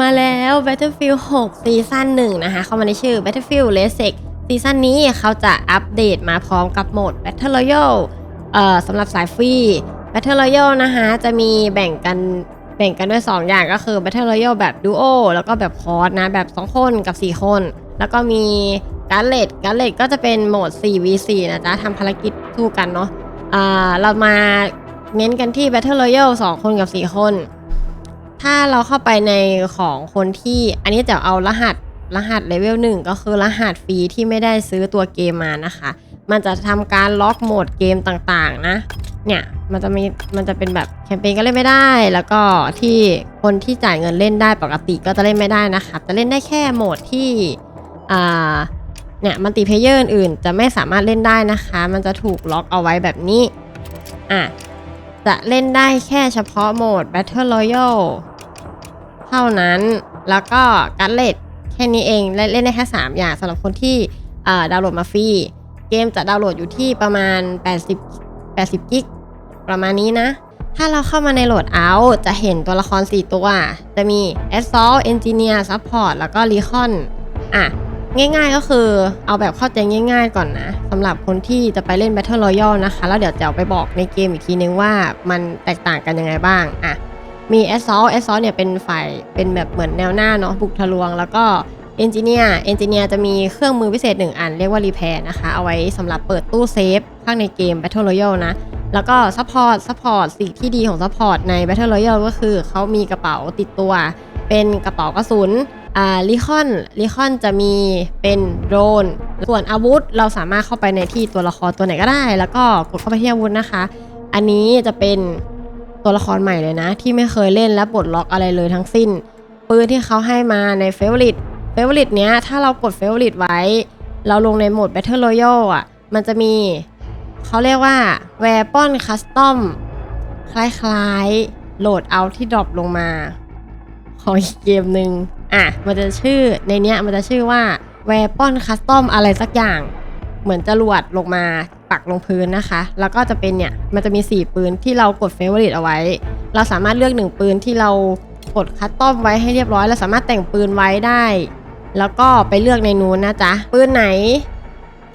มาแล้ว Battlefield 6 ซีซั่น1นะคะ เข้ามาในชื่อ Battlefield r e s e c ซีซั่นนี้เขาจะอัปเดตมาพร้อมกับโหมด Battle Royale เอ่อสำหรับสายฟรี Battle Royale นะคะจะมีแบ่งกันแบ่งกันด้วย 2 อย่างก็คือ Battle Royale แบบ Duo แล้วก็แบบคอร์สนะ แบบ 2 คนกับ 4 คน แล้วก็มีการเลดการเลดก็จะเป็นโหมด 4v4 นะจ๊ะทำภารกิจสู้กันเนาะอ่าเรามาเน้นกันที่ Battle Royale 2 คนกับ 4 คน ถ้าเราเข้าไปในของคนที่ อันนี้จะเอารหัสรหัสเลเวลหนึ่งก็คือรหัสฟรีที่ไม่ได้ซื้อตัวเกมมานะคะ มันจะทำการล็อกโหมดเกมต่างๆ นะ เนี่ย มันจะมี มันจะเป็นแบบแคมเปญก็เล่นไม่ได้ แล้วก็ที่คนที่จ่ายเงินเล่นได้ปกติก็จะเล่นไม่ได้นะคะ จะเล่นได้แค่โหมดที่ อ่า เนี่ย มัลติเพเยอร์อื่นจะไม่สามารถเล่นได้นะคะ มันจะถูกล็อกเอาไว้แบบนี้ อะ จะเล่นได้แค่เฉพาะโหมด Battle Royale เท่านั้น แล้วก็การเลดแค่นี้เองเล่นเล่นได้แค่3อย่างสำหรับคนที่ดาวน์โหลดมาฟรีเกมจะดาวน์โหลดอยู่ที่ประมาณ 80 80กิกประมาณนี้นะ ถ้าเราเข้ามาในโหลดเอาจะเห็นตัวละคร 4 ตัว จะมี Assault Engineer Support แล้วก็ Recon อะง่ายๆก็คือเอาแบบเข้าใจง่าย ๆ ก่อนนะสำหรับคนที่จะไปเล่น Battle Royale นะคะ แล้วเดี๋ยวจะไปบอกในเกมอีกทีนึงว่ามันแตกต่างกันยังไงบ้างอะ มี Assault Assault เนี่ยเป็นฝ่ายเป็นแบบเหมือนแนวหน้าเนาะบุกทะลวง แล้วก็ Engineer Engineer จะมีเครื่องมือพิเศษ1อันเรียกว่า Repair นะคะ เอาไว้สำหรับเปิดตู้เซฟข้างในเกม Battle Royale นะ แล้วก็ Support Support สิ่งที่ดีของ Support ใน Battle Royale ก็คือเขามีกระเป๋าติดตัว เป็นกระเป๋ากระสุนอ่าลิคอนลิคอนจะมีเป็นโดรน ส่วนอาวุธเราสามารถเข้าไปในที่ตัวละครตัวไหนก็ได้ แล้วก็กดเข้าไปที่อาวุธนะคะ อันนี้จะเป็น ตัวละครใหม่เลยนะ ที่ไม่เคยเล่นและปลดล็อกอะไรเลยทั้งสิ้น ปืนที่เขาให้มาในเฟเวอริตเฟเวอริตเนี้ยถ้าเรากดเฟเวอริตไว้ เราลงในโหมด Battle Royale อะ มันจะมี เขาเรียกว่า Weapon Custom คล้ายๆโหลดเอาที่ดรอปลงมาของอีกเกมหนึ่งอะ มันจะชื่อในเนี้ยมันจะชื่อว่า Weapon Custom อะไรสักอย่าง เหมือนจรวดลงมา ปักลงพื้นนะคะ แล้วก็จะเป็นเนี่ยมันจะมี 4 ปืนที่เรากด Favorite เอาไว้ เราสามารถเลือก1ปืนที่เรากดคัสตอมไว้ให้เรียบร้อยเราสามารถแต่งปืนไว้ได้ แล้วก็ไปเลือกในนู้นนะจ๊ะปืนไหน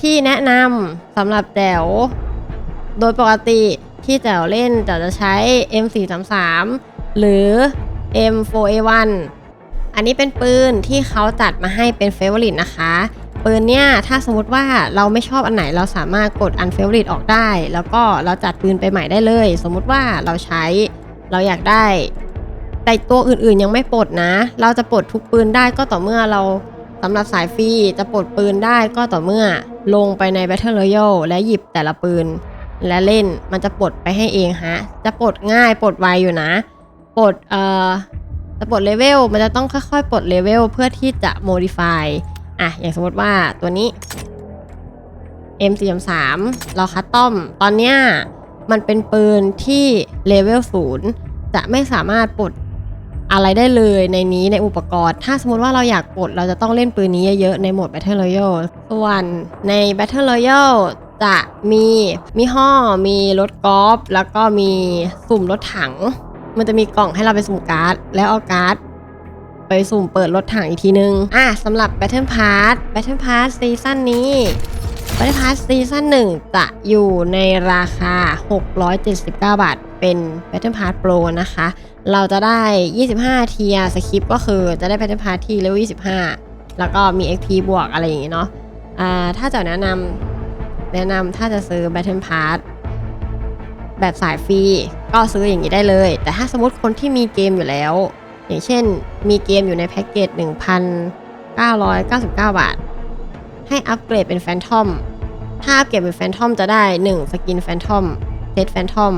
ที่แนะนำสำหรับแจ๋วโดยปกติที่แจ๋วเล่นแจ๋วจะใช้ M433 หรือ M4A1 อันนี้เป็นปืนที่เขาจัดมาให้เป็นเฟเวอริตนะคะ ปืนเนี่ยถ้าสมมติว่าเราไม่ชอบอันไหนเราสามารถกดอันเฟเวอริตออกได้ แล้วก็เราจัดปืนไปใหม่ได้เลย สมมุติว่าเราใช้เราอยากได้ แต่ตัวอื่นๆยังไม่ปลดนะ เราจะปลดทุกปืนได้ก็ต่อเมื่อเราสำหรับสายฟรีจะปลดปืนได้ก็ต่อเมื่อลงไปใน Battle Royale และหยิบแต่ละปืน และเล่นมันจะปลดไปให้เองฮะ จะปลดง่ายปลดไวอยู่นะปลดเอ่อจะปลดเลเวลมันจะต้องค่อยๆปลดเลเวลเพื่อที่จะ modify อะอย่างสมมติว่าตัวนี้ M43 เราคัสตอม ตอนเนี้ยมันเป็นปืนที่เลเวลศูนย์จะไม่สามารถปลดอะไรได้เลยในนี้ในอุปกรณ์ ถ้าสมมติว่าเราอยากปลดเราจะต้องเล่นปืนนี้เยอะๆ ในโหมด Battle Royale ส่วนใน Battle Royale จะมีมีห่อมีรถกอล์ฟแล้วก็มีสุ่มรถถัง มันจะมีกล่องให้เราไปสุ่มการ์ด แล้วเอาการ์ด ไปสุ่มเปิดรถถังอีกทีนึง อะสำหรับ Battle Pass Battle Pass ซีซั่นนี้ Battle Pass ซีซั่น1 จะอยู่ในราคา 679 บาท เป็น Battle Pass Pro นะคะ เราจะได้ 25 เทียสคริปก็คือจะได้ Battle Pass ที่เลเวล25 แล้วก็มี XP บวกอะไรอย่างงี้เนาะอ่าถ้าจะแนะนำแนะนำถ้าจะซื้อ Battle Pass แบบสายฟรีก็ซื้ออย่างนี้ได้เลย แต่ถ้าสมมติคนที่มีเกมอยู่แล้ว อย่างเช่น มีเกมอยู่ในแพ็กเกจ 1,999 บาท ให้อัปเกรดเป็นแฟนทอม ถ้าอัปเกรดเป็นแฟนทอมจะได้ 1 สกินแฟนทอมเซตแฟนทอม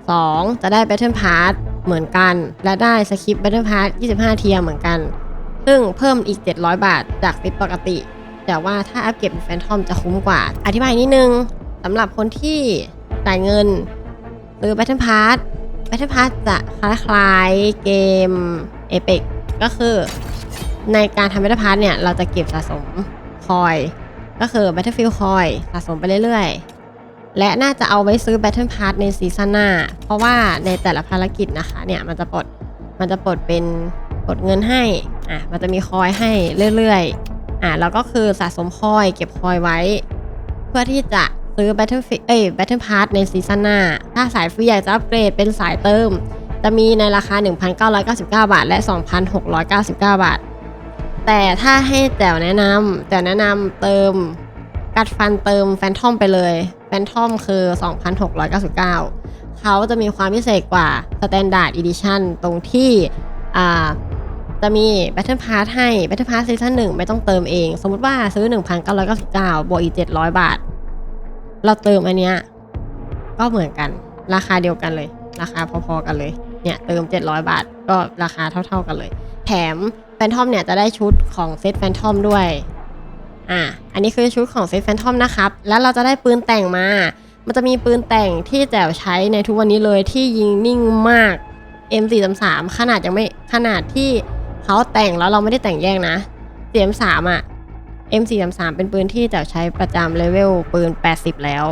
2 จะได้ Battle Pass เหมือนกัน และได้สคริปต์ Battle Pass 25 เทียเหมือนกัน ซึ่งเพิ่มอีก 700 บาทจากซิปปกติ แต่ว่าถ้าอัปเกรดเป็นแฟนทอมจะคุ้มกว่า อธิบายนิดนึงสำหรับคนที่จ่ายเงินซื้อ Battle p a s จะคล้ายๆเกม Apex ก็คือในการทำ Battle Pass เนี่ยเราจะเก็บสะสมคอย ก็คือ Battlefield คอยสะสมไปเรื่อยๆ และน่าจะเอาไว้ซื้อ Battle Pass ในซีซั่นหน้า เพราะว่าในแต่ละภารกิจนะคะเนี่ยมันจะปลดมันจะปลดเป็นกดเงินให้ อะ มันจะมีคอยให้เรื่อยๆ อะ แล้วก็คือสะสมคอยเก็บคอยไว้ เพื่อที่จะ ซื้อ Battle f i เอ้ย Battle Pass ในซีซั่นหน้า ถ้าสายฟรีอยากจะอัปเกรดเป็นสายเติม จะมีในราคา 1,999 บาท และ 2,699 บาท แต่ถ้าให้แจ๋วแนะนำแจ๋วแนะนำเติมกัดฟันเติมแฟนทอมไปเลยแฟนทอมคือ 2,699 เขาจะมีความพิเศษกว่า Standard Edition ตรงที่อ่าจะมี Battle Pass ให้ Battle Pass Season 1 ไม่ต้องเติมเอง สมมติว่าซื้อ 1,999 บวกอีก 700 บาท เราเติมอันเนี้ยก็เหมือนกัน ราคาเดียวกันเลย ราคาพอๆกันเลย เนี่ยเติม 700 บาท ก็ราคาเท่า ๆกันเลย แถมแฟนทอมเนี่ยจะได้ชุดของเซตแฟนทอมด้วย อะ อันนี้คือชุดของเซตแฟนทอมนะครับ แล้วเราจะได้ปืนแต่งมา มันจะมีปืนแต่งที่แจ๋วใช้ในทุกวันนี้เลยที่ยิงนิ่งมาก M433 ขนาดยังไม่ขนาดที่เขาแต่งแล้วเราไม่ได้แต่งแยกนะ M3 อะ M433 เป็นปืนที่จ๋วใช้ประจำเลเวลปืน 80 แล้ว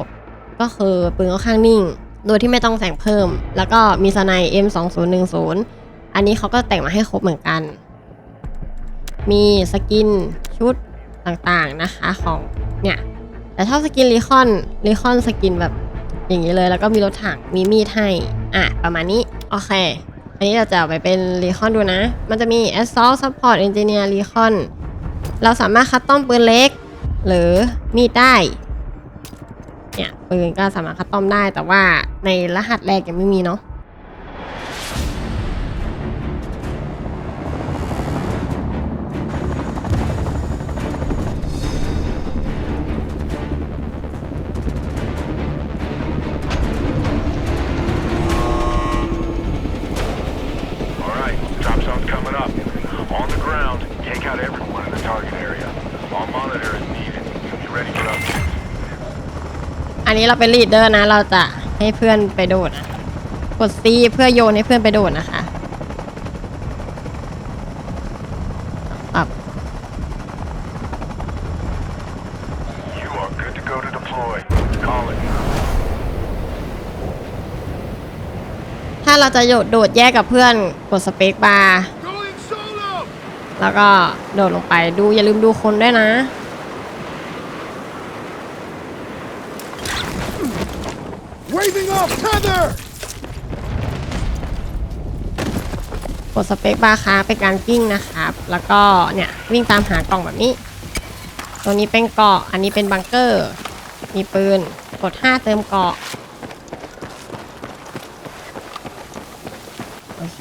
ก็คือปืนค่อนข้างนิ่ง โดยที่ไม่ต้องแต่งเพิ่ม แล้วก็มีสไน M2010 อันนี้เขาก็แต่งมาให้ครบเหมือนกัน มีสกินชุดต่างๆนะคะของเนี่ย แต่ชอบสกินรีคอนรีคอนสกินแบบอย่างนี้เลย แล้วก็มีรถถังมีมีดให้ อะ ประมาณนี้ โอเค อันนี้เราจะเอาไปเป็นรีคอนดูนะ มันจะมี Assault Support Engineer Recon เราสามารถคัดต้อมปืนเล็ก หรือมีดได้เนี่ยปืนก็สามารถคัดต้อมได้แต่ว่าในรหัสแรกยังไม่มีเนาะ อันนี้เราเป็นลีดเดอร์นะ เราจะให้เพื่อนไปโดดอะกด C เพื่อโยนให้เพื่อนไปโดดนะคะปรับ You are good to go to deploy. Call it. ถ้าเราจะโดดโดดแยกกับเพื่อนกดสเปคบาร์ Going solo! แล้วก็โดดลงไปดูอย่าลืมดูคนด้วยนะ Waving off tether! กดสเปคบาร์ค้างเป็นการกิ้งนะครับ แล้วก็เนี่ยวิ่งตามหากล่องแบบนี้ ตัวนี้เป็นเกาะ อันนี้เป็นบังเกอร์ มีปืน กด 5 เติมเกาะ โอเค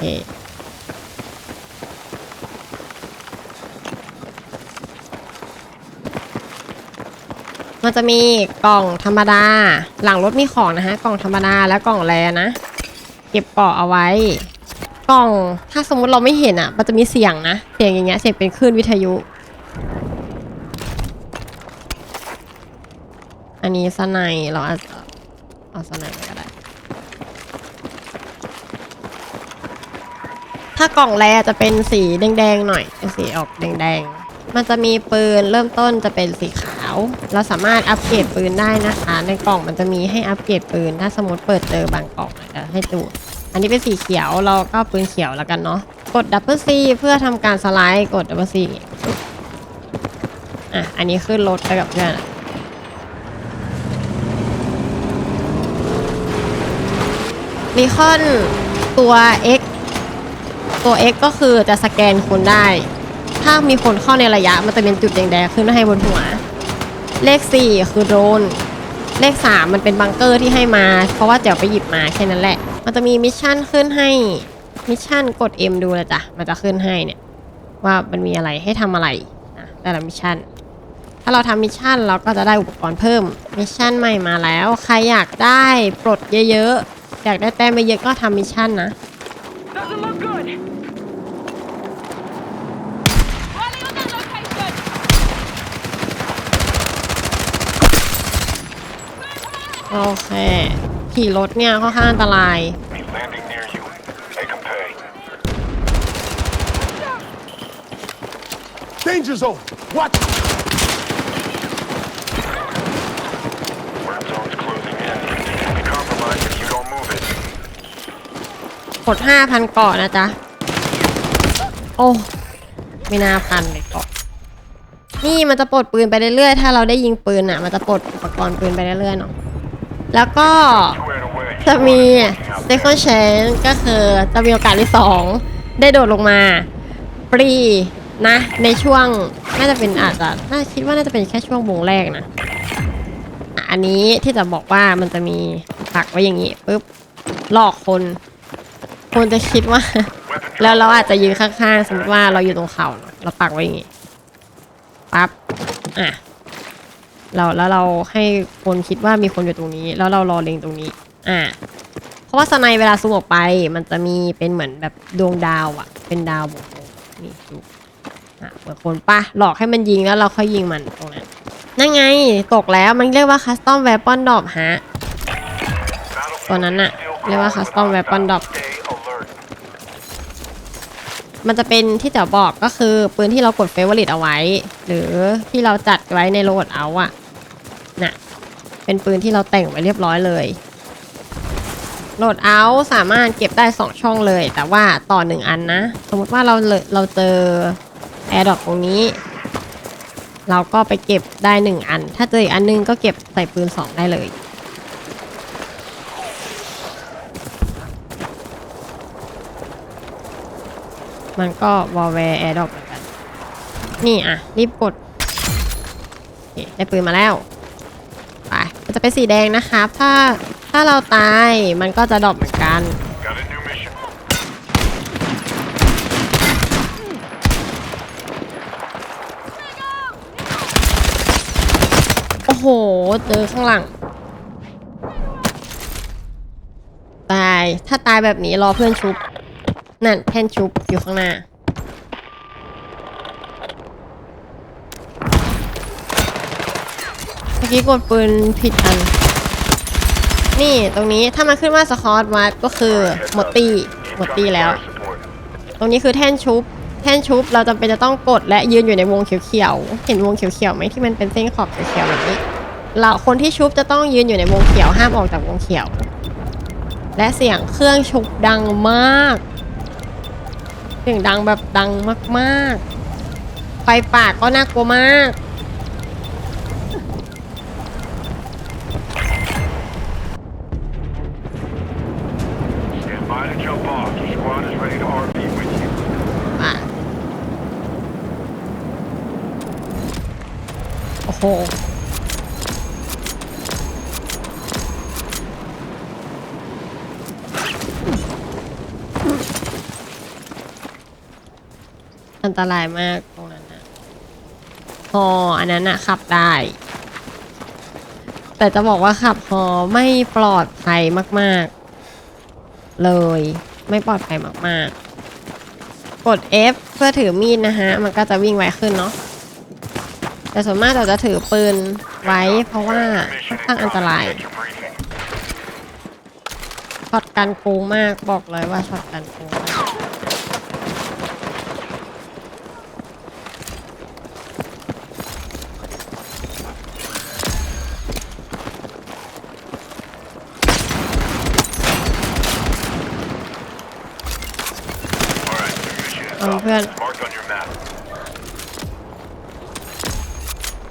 มันจะมีกล่องธรรมดา หลังรถมีของนะฮะ กล่องธรรมดาและกล่องแรนะ เก็บเกเอาไว้ กล่องถ้าสมมุติเราไม่เห็นอะ มันจะมีเสียงนะ เสียงอย่างเงี้ย เสียงเป็นคลื่นวิทยุ อันนี้สไนด์เราอาจจะเอาสไนด์ไปก็ได้ ถ้ากล่องแรจะเป็นสีแดงๆหน่อยเป็นสีออกแดงๆ มันจะมีปืนเริ่มต้นจะเป็นสีขาวเราสามารถอัปเกรดปืนได้นะคะ ในกล่องมันจะมีให้อัปเกรดปืน ถ้าสมมติเปิดเจอบางกล่องเดี๋ยวให้ดู อันนี้เป็นสีเขียวเราก็ปืนเขียวแล้วกันเนาะ กดดับเบิลซีเพื่อทำการสไลด์ กดดับเบิลซีอะ อันนี้ขึ้นรถไปกับเพื่อนอะรีคอนตัว X ตัว X ก็คือจะสแกนคนได้ ถ้ามีคนเข้าในระยะมันจะเป็นจุดแดงๆขึ้นให้บนหัว เลข 4 คือโดรนเลข 3 มันเป็นบังเกอร์ที่ให้มา เพราะว่าเดี๋ยวไปหยิบมาแค่นั้นแหละ มันจะมีมิชชั่นขึ้นให้ มิชชั่นกด M ดูเลยจ้ะ มันจะขึ้นให้เนี่ย ว่ามันมีอะไรให้ทำอะไรนะแต่ละมิชชั่น ถ้าเราทำมิชชั่นเราก็จะได้อุปกรณ์เพิ่ม มิชชั่นใหม่มาแล้ว ใครอยากได้ปลดเยอะๆ อยากได้แต้มเยอะก็ทำมิชชั่นนะ โอเค ขี่รถเนี่ยค่อนข้างอันตราย Be landing near you. Make 'em pay. Danger zone! Watch! Worm zone's closing in. You'll be compromised if you don't move it. กด5,000เกาะนะจ๊ะโโอ้ ไม่น่าพันเลยเกาะ นี่มันจะปลดปืนไปเรื่อยๆ ถ้าเราได้ยิงปืนอะ มันจะปลดอุปกรณ์ปืนไปเรื่อยๆเนาะ แล้วก็จะมี second chance ก็คือจะมีโอกาสที่สองได้โดดลงมาฟรีนะ ในช่วงน่าจะเป็นอาจจะน่าคิดว่าน่าจะเป็นแค่ช่วงวงแรกนะอันนี้ที่จะบอกว่ามันจะมีปักไว้อย่างนี้ปุ๊บหลอกคน คนจะคิดว่า แล้วเราอาจจะยืนข้างๆสมมติว่าเราอยู่ตรงเขาเราปักไว้อย่างงี้ปั๊บอะ เราแล้วเราให้คนคิดว่ามีคนอยู่ตรงนี้ แล้วเรารอเล็งตรงนี้ อะเพราะว่าสไนเวลาซูมออกไป มันจะมีเป็นเหมือนแบบดวงดาวอะเป็นดาวบวกนี่ดูอะเหมือนคนปะหลอกให้มันยิงแล้วเราค่อยยิงมันตรงนั้นนั่นไงตกแล้วมันเรียกว่าคัสตอมแวป o อนด p ฮะตัวนั้นน่ะเรียกว่า calling custom for weapon backup. drop Stay alert. มันจะเป็นที่จะบอกก็คือปืนที่เรากดเฟเวอริตเอาไว้ หรือที่เราจัดไว้ในโหลดเอาอะน่ะ เป็นปืนที่เราแต่งไว้เรียบร้อยเลยโหลดเอาสามารถเก็บได้ 2 ช่องเลย แต่ว่าต่อ 1 อันนะ สมมติว่าเราเราเจอแอร์ดอปตรงนี้ เราก็ไปเก็บได้ 1 อัน ถ้าเจออีกอันนึงก็เก็บใส่ปืน 2 ได้เลย มันก็วอลแวร์แอร์ดรอปเหมือนกัน นี่อะ รีบกดโอเคได้ปืนมาแล้วไปมันจะเป็นสีแดงนะครับ ถ้าถ้าเราตายมันก็จะดรอปเหมือนกัน Got a new mission. โอ้โห เจอข้างหลัง ตาย ถ้าตายแบบนี้รอเพื่อนชุบ นั่นแท่นชุบอยู่ข้างหน้า เมื่อกี้กดปืนผิดอัน นี่ตรงนี้ถ้ามันขึ้นว่าสคอตวัดก็คือหมดตีหมดตีแล้ว ตรงนี้คือแท่นชุบ แท่นชุบเราจำเป็นจะต้องกดและยืนอยู่ในวงเขียวๆ เห็นวงเขียวๆไหมที่มันเป็นเส้นขอบเขียวๆแบบนี้ เราคนที่ชุบจะต้องยืนอยู่ในวงเขียวห้ามออกจากวงเขียว และเสียงเครื่องชุบดังมาก เสียงดังแบบดังมากๆ ไฟป่าก็น่ากลัวมาก Stand by to jump off. The squad is ready to RV with you. อะโอ้โห อันตรายมากตรงนั้นนะฮออันนั้นอะขับได้ แต่จะบอกว่าขับฮอไม่ปลอดภัยมาก ๆ เลย ไม่ปลอดภัยมาก ๆ กด F เพื่อถือมีดนะฮะ มันก็จะวิ่งไวขึ้นเนาะแต่ส่วนมากเราจะถือปืนไว้เพราะว่าค่อนข้างอันตรายช็อตกันโกงมากบอกเลยว่าช็อตกันโกง your Oh, up. good. Marked on your map.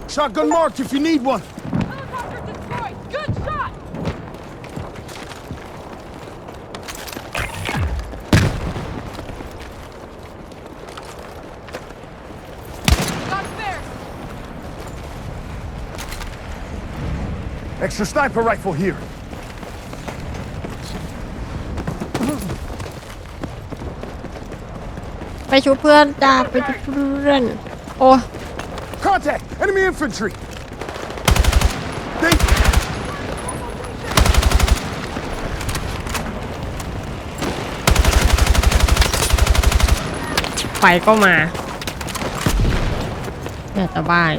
Shotgun marked if you need one. Helicopter destroyed. Good shot. Got spares. Extra sniper rifle here. ไปชูเพื่อนจ้าไปชูเพื่อน โอ้ Contact! Enemy infantry! They... ไฟก็มาอยากจะบ้าจ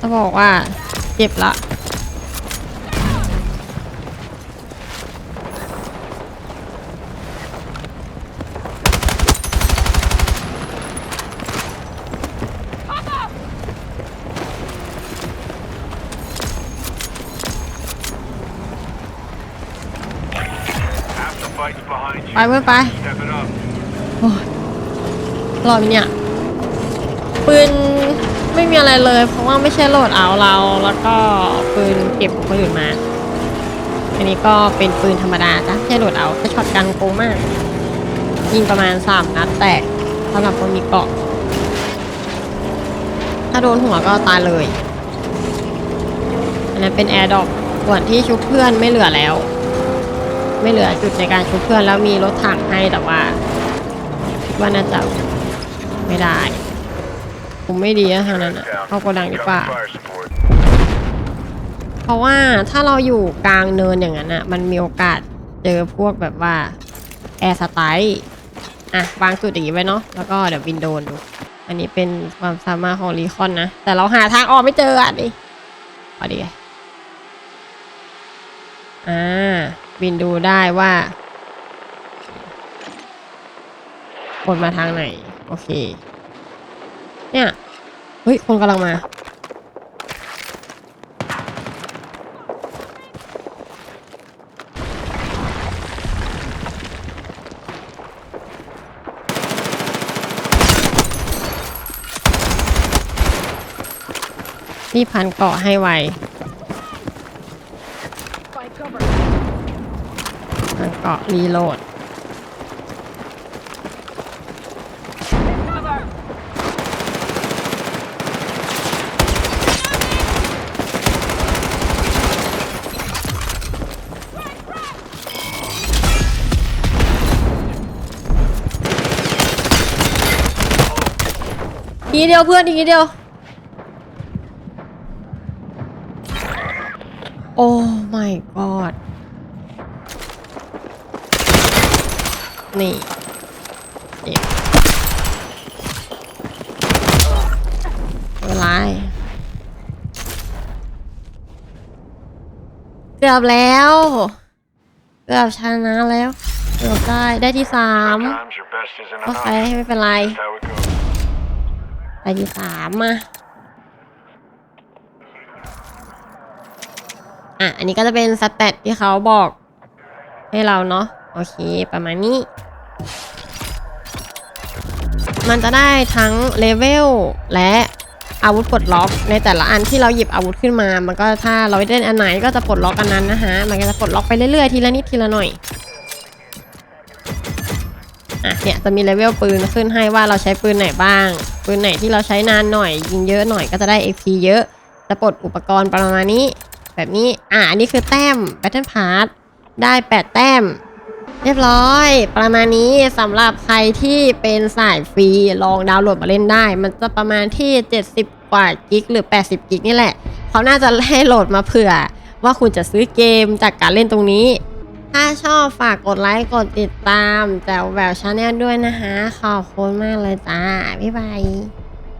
จะบอกว่าเจ็บละไปเพื่อนไปโอ้ยรอดไเนี่ย ปืน ไม่มีอะไรเลย เพราะว่าไม่ใช่โหลดเอาเราแล้วก็ปืนเก็บของคนอื่นมา อันนี้ก็เป็นปืนธรรมดาจ้ะไม่ใช่โหลดเอาแต่ช็อตกันโกงมาก ยิงประมาณ 3 นัดแตกสำหรับคนมีเกาะ ถ้าโดนหัวก็ตายเลย อันนั้นเป็นแอร์ดอกส่วนที่ชุบเพื่อนไม่เหลือแล้ว ไม่เหลือจุดในการชุบเพื่อนแล้วมีรถถังให้แต่ว่าคิดว่าน่าจะไม่ได้ ผมไม่ดีนะทางนั้นอะเข้าโกดังดีกว่า Cover fire support. เพราะว่าถ้าเราอยู่กลางเนินอย่างนั้นอะมันมีโอกาสเจอพวกแบบว่าแอร์สไตล์อะวางจุดอย่างนี้ไว้เนาะแล้วก็เดี๋ยววินโดนดู อันนี้เป็นความสามารถของรีคอนนะ แต่เราหาทางออกไม่เจออะดิพอดีอ่าวินดูได้ว่าคนมาทางไหน โอเค เนี่ย เฮ้ย คนกำลังมานี่พันเกาะให้ไวพันเกาะรีโหลด นิดเดียวเพื่อนอีกนิดเดียว โอ้ my god นี่เจ็บไม่เป็นไรเกือบแล้ว เกือบชนะแล้ว เกือบได้ ได้ที่สาม Sometimes your best isn't โอเค enough. ไม่เป็นไร ไปที่สามมา อะ อันนี้ก็จะเป็นสเตตที่เขาบอก ให้เราเนาะ โอเค ประมาณนี้ มันจะได้ทั้งเลเวลและอาวุธปลดล็อก ในแต่ละอันที่เราหยิบอาวุธขึ้นมา มันก็ถ้าเราเล่นอันไหนก็จะปลดล็อกอันนั้นนะฮะมันก็จะปลดล็อกไปเรื่อยๆ ทีละนิดทีละหน่อย อะเนี่ยจะมีเลเวลปืนขึ้นให้ว่าเราใช้ปืนไหนบ้าง ปืนไหนที่เราใช้นานหน่อย ยิงเยอะหน่อยก็จะได้ XP เยอะจะปลดอุปกรณ์ประมาณนี้ แบบนี้อะอันนี้คือแต้ม Battle Pass ได้ 8 แต้ม เรียบร้อย ประมาณนี้สำหรับใครที่เป็นสายฟรีลองดาวน์โหลดมาเล่นได้ มันจะประมาณที่ 70 กว่ากิกหรือ 80 กิกนี่แหละ เขาน่าจะให้โหลดมาเผื่อว่าคุณจะซื้อเกมจากการเล่นตรงนี้ ถ้าชอบฝากกดไลค์กดติดตามแจวแววชาแนลด้วยนะคะ ขอบคุณมากเลยจ้า บ๊ายบาย